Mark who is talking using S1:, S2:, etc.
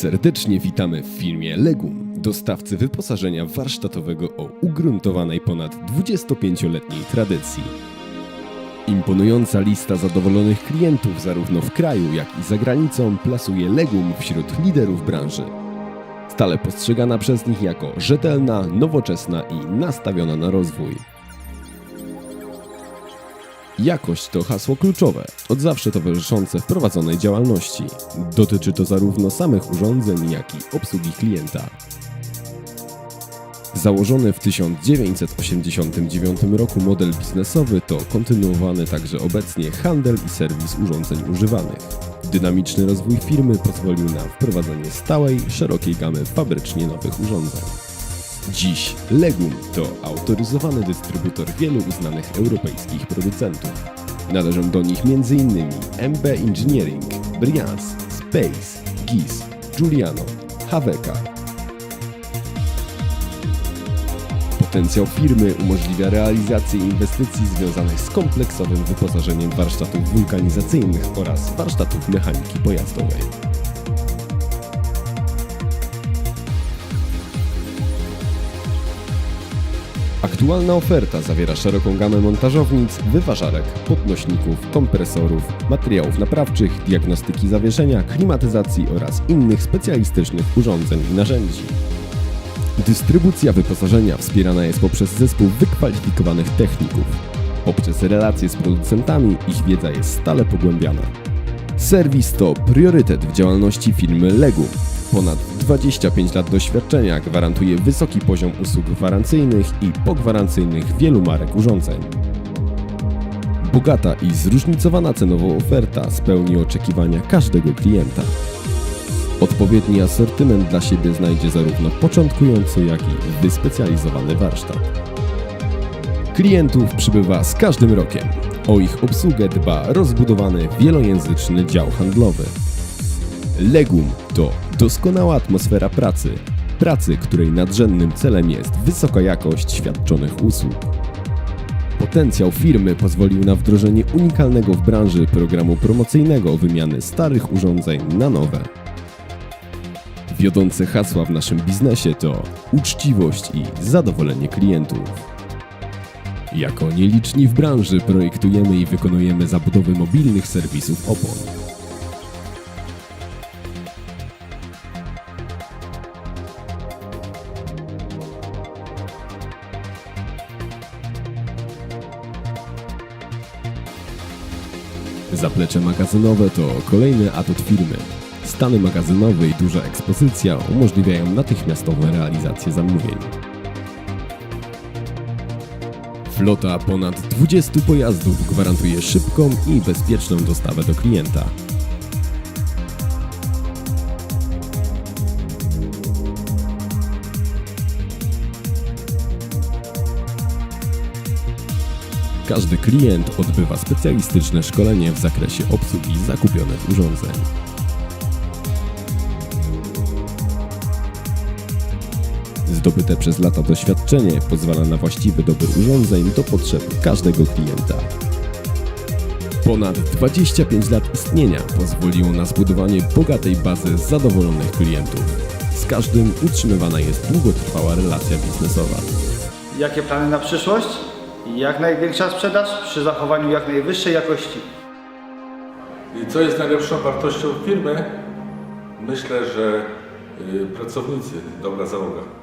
S1: Serdecznie witamy w firmie Legum, dostawcy wyposażenia warsztatowego o ugruntowanej ponad 25-letniej tradycji. Imponująca lista zadowolonych klientów zarówno w kraju, jak i za granicą plasuje Legum wśród liderów branży. Stale postrzegana przez nich jako rzetelna, nowoczesna i nastawiona na rozwój. Jakość to hasło kluczowe, od zawsze towarzyszące wprowadzonej działalności. Dotyczy to zarówno samych urządzeń, jak i obsługi klienta. Założony w 1989 roku model biznesowy to kontynuowany także obecnie handel i serwis urządzeń używanych. Dynamiczny rozwój firmy pozwolił na wprowadzenie stałej, szerokiej gamy fabrycznie nowych urządzeń. Dziś Legum to autoryzowany dystrybutor wielu uznanych europejskich producentów. Należą do nich m.in. MB Engineering, Brians, Space, GIS, Giuliano, Haveka. Potencjał firmy umożliwia realizację inwestycji związanych z kompleksowym wyposażeniem warsztatów wulkanizacyjnych oraz warsztatów mechaniki pojazdowej. Aktualna oferta zawiera szeroką gamę montażownic, wyważarek, podnośników, kompresorów, materiałów naprawczych, diagnostyki zawieszenia, klimatyzacji oraz innych specjalistycznych urządzeń i narzędzi. Dystrybucja wyposażenia wspierana jest poprzez zespół wykwalifikowanych techników. Poprzez relacje z producentami ich wiedza jest stale pogłębiana. Serwis to priorytet w działalności firmy Legum. Ponad 25 lat doświadczenia gwarantuje wysoki poziom usług gwarancyjnych i pogwarancyjnych wielu marek urządzeń. Bogata i zróżnicowana cenowo oferta spełni oczekiwania każdego klienta. Odpowiedni asortyment dla siebie znajdzie zarówno początkujący, jak i wyspecjalizowany warsztat. Klientów przybywa z każdym rokiem. O ich obsługę dba rozbudowany wielojęzyczny dział handlowy. Legum to doskonała atmosfera pracy, pracy, której nadrzędnym celem jest wysoka jakość świadczonych usług. Potencjał firmy pozwolił na wdrożenie unikalnego w branży programu promocyjnego wymiany starych urządzeń na nowe. Wiodące hasła w naszym biznesie to uczciwość i zadowolenie klientów. Jako nieliczni w branży projektujemy i wykonujemy zabudowy mobilnych serwisów opon. Zaplecze magazynowe to kolejny atut firmy. Stany magazynowe i duża ekspozycja umożliwiają natychmiastową realizację zamówień. Flota ponad 20 pojazdów gwarantuje szybką i bezpieczną dostawę do klienta. Każdy klient odbywa specjalistyczne szkolenie w zakresie obsługi zakupionych urządzeń. Zdobyte przez lata doświadczenie pozwala na właściwy dobór urządzeń do potrzeb każdego klienta. Ponad 25 lat istnienia pozwoliło na zbudowanie bogatej bazy zadowolonych klientów. Z każdym utrzymywana jest długotrwała relacja biznesowa.
S2: Jakie plany na przyszłość? Jak największa sprzedaż przy zachowaniu jak najwyższej jakości.
S3: I co jest najlepszą wartością firmy? Myślę, że y, pracownicy, dobra załoga.